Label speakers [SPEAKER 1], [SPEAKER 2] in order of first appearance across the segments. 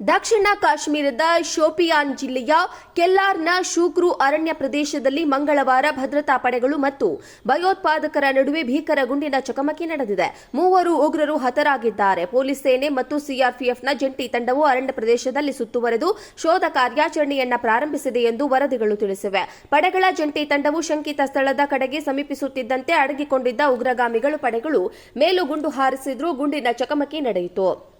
[SPEAKER 1] ದಕ್ಷಿಣ ಕಾಶ್ಮೀರದ ಶೋಪಿಯಾನ್ ಜಿಲ್ಲೆಯ ಕೆಲ್ಲಾರ್ನ ಶೂಕ್ರು ಅರಣ್ಯ ಪ್ರದೇಶದಲ್ಲಿ ಮಂಗಳವಾರ ಭದ್ರತಾ ಪಡೆಗಳು ಮತ್ತು ಭಯೋತ್ಪಾದಕರ ನಡುವೆ ಭೀಕರ ಗುಂಡಿನ ಚಕಮಕಿ ನಡೆದಿದೆ. ಮೂವರು ಉಗ್ರರು ಹತರಾಗಿದ್ದಾರೆ. ಪೊಲೀಸ್ ಸೇನೆ ಮತ್ತು ಸಿಆರ್ಪಿಎಫ್ನ ಜಂಟಿ ತಂಡವು ಅರಣ್ಯ ಪ್ರದೇಶದಲ್ಲಿ ಸುತ್ತುವರೆದು ಶೋಧ ಕಾರ್ಯಾಚರಣೆಯನ್ನು ಪ್ರಾರಂಭಿಸಿದೆ ಎಂದು ವರದಿಗಳು ತಿಳಿಸಿವೆ. ಪಡೆಗಳ ಜಂಟಿ ತಂಡವು ಶಂಕಿತ ಸ್ಥಳದ ಕಡೆಗೆ ಸಮೀಪಿಸುತ್ತಿದ್ದಂತೆ ಅಡಗಿಕೊಂಡಿದ್ದ ಉಗ್ರಗಾಮಿಗಳು ಪಡೆಗಳು ಮೇಲು ಗುಂಡು ಹಾರಿಸಿದ್ರು, ಗುಂಡಿನ ಚಕಮಕಿ ನಡೆಯಿತು.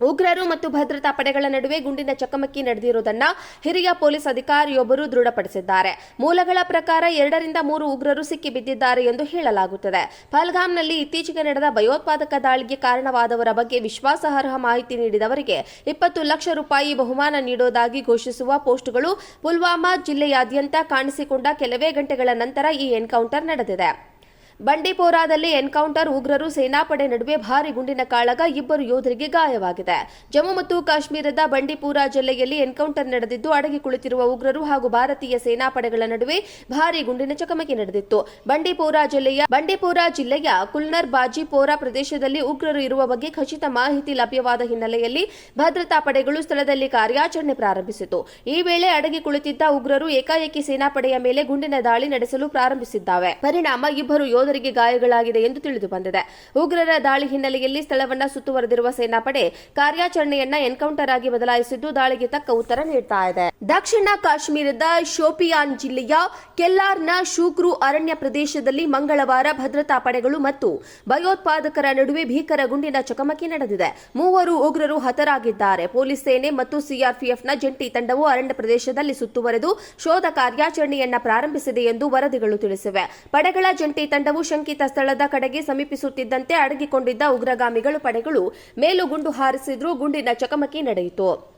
[SPEAKER 1] ಉಗ್ರರು ಮತ್ತು ಭದ್ರತಾ ಪಡೆಗಳ ನಡುವೆ ಗುಂಡಿನ ಚಕಮಕಿ ನಡೆದಿರುವುದನ್ನ ಹಿರಿಯ ಪೊಲೀಸ್ ಅಧಿಕಾರಿಯೊಬ್ಬರು ದೃಢಪಡಿಸಿದ್ದಾರೆ. ಮೂಲಗಳ ಪ್ರಕಾರ ಎರಡರಿಂದ ಮೂರು ಉಗ್ರರು ಸಿಕ್ಕಿಬಿದ್ದಿದ್ದಾರೆ ಎಂದು ಹೇಳಲಾಗುತ್ತದೆ. ಪಹಲ್ಗಾಮ್ನಲ್ಲಿ ಇತ್ತೀಚೆಗೆ ನಡೆದ ಭಯೋತ್ಪಾದಕ ದಾಳಿಗೆ ಕಾರಣವಾದವರ ಬಗ್ಗೆ ವಿಶ್ವಾಸಾರ್ಹ ಮಾಹಿತಿ ನೀಡಿದವರಿಗೆ ಇಪ್ಪತ್ತು ಲಕ್ಷ ರೂಪಾಯಿ ಬಹುಮಾನ ನೀಡುವುದಾಗಿ ಘೋಷಿಸುವ ಪೋಸ್ಟ್ಗಳು ಪುಲ್ವಾಮಾ ಜಿಲ್ಲೆಯಾದ್ಯಂತ ಕಾಣಿಸಿಕೊಂಡ ಕೆಲವೇ ಗಂಟೆಗಳ ನಂತರ ಈ ಎನ್ಕೌಂಟರ್ ನಡೆದಿದೆ. ಬಂಡಿಪೋರಾದಲ್ಲಿ ಎನ್ಕೌಂಟರ್ ಉಗ್ರರು ಸೇನಾಪಡೆ ನಡುವೆ ಭಾರಿ ಗುಂಡಿನ ಕಾಳಗ ಇಬ್ಬರು ಯೋಧರಿಗೆ ಗಾಯವಾಗಿದೆ. ಜಮ್ಮು ಮತ್ತು ಕಾಶ್ಮೀರದ ಬಂಡಿಪೋರಾ ಜಿಲ್ಲೆಯಲ್ಲಿ ಎನ್ಕೌಂಟರ್ ನಡೆದಿದ್ದು, ಅಡಗಿ ಕುಳಿತಿರುವ ಉಗ್ರರು ಹಾಗೂ ಭಾರತೀಯ ಸೇನಾಪಡೆಗಳ ನಡುವೆ ಭಾರಿ ಗುಂಡಿನ ಚಕಮಕಿ ನಡೆದಿತ್ತು. ಬಂಡಿಪೋರ ಜಿಲ್ಲೆಯ ಬಂಡಿಪೋರ ಜಿಲ್ಲೆಯ ಕುಲ್ನರ್ ಬಾಜಿಪೋರಾ ಪ್ರದೇಶದಲ್ಲಿ ಉಗ್ರರು ಇರುವ ಬಗ್ಗೆ ಖಚಿತ ಮಾಹಿತಿ ಲಭ್ಯವಾದ ಹಿನ್ನೆಲೆಯಲ್ಲಿ ಭದ್ರತಾ ಪಡೆಗಳು ಸ್ಥಳದಲ್ಲಿ ಕಾರ್ಯಾಚರಣೆ ಪ್ರಾರಂಭಿಸಿತು. ಈ ವೇಳೆ ಅಡಗಿ ಕುಳಿತಿದ್ದ ಉಗ್ರರು ಏಕಾಏಕಿ ಸೇನಾಪಡೆಯ ಮೇಲೆ ಗುಂಡಿನ ದಾಳಿ ನಡೆಸಲು ಪ್ರಾರಂಭಿಸಿದ್ದಾವೆ. ಪರಿಣಾಮ ಇಬ್ಬರು ಯೋಧರಿಗೆ ಗಾಯಗಳಾಗಿದೆ ಎಂದು ತಿಳಿದು ಬಂದಿದೆ. ಉಗ್ರರ ದಾಳಿ ಹಿನ್ನೆಲೆಯಲ್ಲಿ ಸ್ಥಳವನ್ನ ಸುತ್ತುವರೆದಿರುವ ಸೇನಾಪಡೆ ಕಾರ್ಯಾಚರಣೆಯನ್ನ ಎನ್ಕೌಂಟರ್ ಆಗಿ ಬದಲಾಯಿಸಿದ್ದು ದಾಳಿಗೆ ತಕ್ಕ ಉತ್ತರ ನೀಡ್ತಾ ಇದೆ. ದಕ್ಷಿಣ ಕಾಶ್ಮೀರದ ಶೋಪಿಯಾನ್ ಜಿಲ್ಲೆಯ ಕೆಲ್ಲಾರ್ನ ಶೂಕ್ರು ಅರಣ್ಯ ಪ್ರದೇಶದಲ್ಲಿ ಮಂಗಳವಾರ ಭದ್ರತಾ ಪಡೆಗಳು ಮತ್ತು ಭಯೋತ್ಪಾದಕರ ನಡುವೆ ಭೀಕರ ಗುಂಡಿನ ಚಕಮಕಿ ನಡೆದಿದೆ. ಮೂವರು ಉಗ್ರರು ಹತರಾಗಿದ್ದಾರೆ. ಪೊಲೀಸ್ ಸೇನೆ ಮತ್ತು ಸಿಆರ್ಪಿಎಫ್ನ ಜಂಟಿ ತಂಡವು ಅರಣ್ಯ ಪ್ರದೇಶದಲ್ಲಿ ಸುತ್ತುವರೆದು ಶೋಧ ಕಾರ್ಯಾಚರಣೆಯನ್ನ ಪ್ರಾರಂಭಿಸಿದೆ ಎಂದು ವರದಿಗಳು ತಿಳಿಸಿವೆ. ಪಡೆಗಳ ಜಂಟಿ ತಂಡವು ಶಂಕಿತ ಸ್ಥಳದ ಕಡೆಗೆ ಸಮೀಪಿಸುತ್ತಿದ್ದಂತೆ ಅಡಗಿಕೊಂಡಿದ್ದ ಉಗ್ರಗಾಮಿಗಳು ಪಡೆಗಳು ಮೇಲು ಗುಂಡು ಹಾರಿಸಿದ್ರು ಗುಂಡಿನ ಚಕಮಕಿ ನಡೆಯಿತು.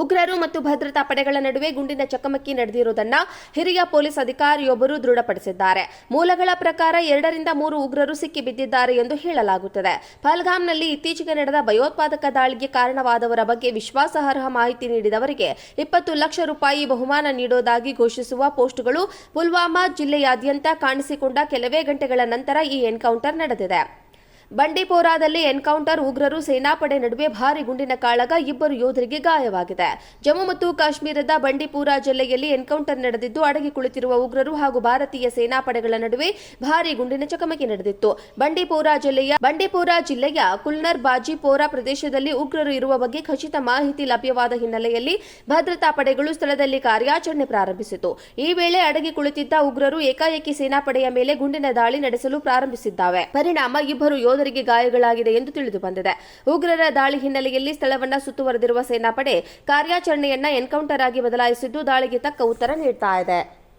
[SPEAKER 1] ಉಗ್ರರು ಮತ್ತು ಭದ್ರತಾ ಪಡೆಗಳ ನಡುವೆ ಗುಂಡಿನ ಚಕಮಕಿ ನಡೆದಿರುವುದನ್ನು ಹಿರಿಯ ಪೊಲೀಸ್ ಅಧಿಕಾರಿಯೊಬ್ಬರು ದೃಢಪಡಿಸಿದ್ದಾರೆ. ಮೂಲಗಳ ಪ್ರಕಾರ ಎರಡರಿಂದ ಮೂರು ಉಗ್ರರು ಸಿಕ್ಕಿಬಿದ್ದಿದ್ದಾರೆ ಎಂದು ಹೇಳಲಾಗುತ್ತದೆ. ಪಹಲ್ಗಾಮ್ನಲ್ಲಿ ಇತ್ತೀಚೆಗೆ ನಡೆದ ಭಯೋತ್ಪಾದಕ ದಾಳಿಗೆ ಕಾರಣವಾದವರ ಬಗ್ಗೆ ವಿಶ್ವಾಸಾರ್ಹ ಮಾಹಿತಿ ನೀಡಿದವರಿಗೆ ಇಪ್ಪತ್ತು ಲಕ್ಷ ರೂಪಾಯಿ ಬಹುಮಾನ ನೀಡುವುದಾಗಿ ಘೋಷಿಸುವ ಪೋಸ್ಟ್ಗಳು ಪುಲ್ವಾಮಾ ಜಿಲ್ಲೆಯಾದ್ಯಂತ ಕಾಣಿಸಿಕೊಂಡ ಕೆಲವೇ ಗಂಟೆಗಳ ನಂತರ ಈ ಎನ್ಕೌಂಟರ್ ನಡೆದಿದೆ. ಬಂಡಿಪೋರಾದಲ್ಲಿ ಎನ್ಕೌಂಟರ್ ಉಗ್ರರು ಸೇನಾಪಡೆ ನಡುವೆ ಭಾರಿ ಗುಂಡಿನ ಕಾಳಗ ಇಬ್ಬರು ಯೋಧರಿಗೆ ಗಾಯವಾಗಿದೆ. ಜಮ್ಮು ಮತ್ತು ಕಾಶ್ಮೀರದ ಬಂಡಿಪೋರ ಜಿಲ್ಲೆಯಲ್ಲಿ ಎನ್ಕೌಂಟರ್ ನಡೆದಿದ್ದು, ಅಡಗಿ ಕುಳಿತಿರುವ ಉಗ್ರರು ಹಾಗೂ ಭಾರತೀಯ ಸೇನಾಪಡೆಗಳ ನಡುವೆ ಭಾರಿ ಗುಂಡಿನ ಚಕಮಕಿ ನಡೆದಿತ್ತು. ಬಂಡಿಪೋರ ಜಿಲ್ಲೆಯ ಬಂಡಿಪೋರ ಜಿಲ್ಲೆಯ ಕುಲ್ನರ್ ಬಾಜಿಪೋರಾ ಪ್ರದೇಶದಲ್ಲಿ ಉಗ್ರರು ಇರುವ ಬಗ್ಗೆ ಖಚಿತ ಮಾಹಿತಿ ಲಭ್ಯವಾದ ಹಿನ್ನೆಲೆಯಲ್ಲಿ ಭದ್ರತಾ ಪಡೆಗಳು ಸ್ಥಳದಲ್ಲಿ ಕಾರ್ಯಾಚರಣೆ ಪ್ರಾರಂಭಿಸಿತು ಈ ವೇಳೆ ಅಡಗಿ ಕುಳಿತಿದ್ದ ಉಗ್ರರು ಏಕಾಏಕಿ ಸೇನಾಪಡೆಯ ಮೇಲೆ ಗುಂಡಿನ ದಾಳಿ ನಡೆಸಲು ಪ್ರಾರಂಭಿಸಿದ್ದಾವೆ. ಪರಿಣಾಮ ಇಬ್ಬರು ಯೋಧರಿಗೆ ಗಾಯಗಳಾಗಿದೆ ಎಂದು ತಿಳಿದು ಬಂದಿದೆ. ಉಗ್ರರ ದಾಳಿ ಹಿನ್ನೆಲೆಯಲ್ಲಿ ಸ್ಥಳವನ್ನ ಸುತ್ತುವರೆದಿರುವ ಸೇನಾಪಡೆ ಕಾರ್ಯಾಚರಣೆಯನ್ನ ಎನ್ಕೌಂಟರ್ ಆಗಿ ಬದಲಾಯಿಸಿದ್ದು ದಾಳಿಗೆ ತಕ್ಕ ಉತ್ತರ ನೀಡ್ತಾ ಇದೆ.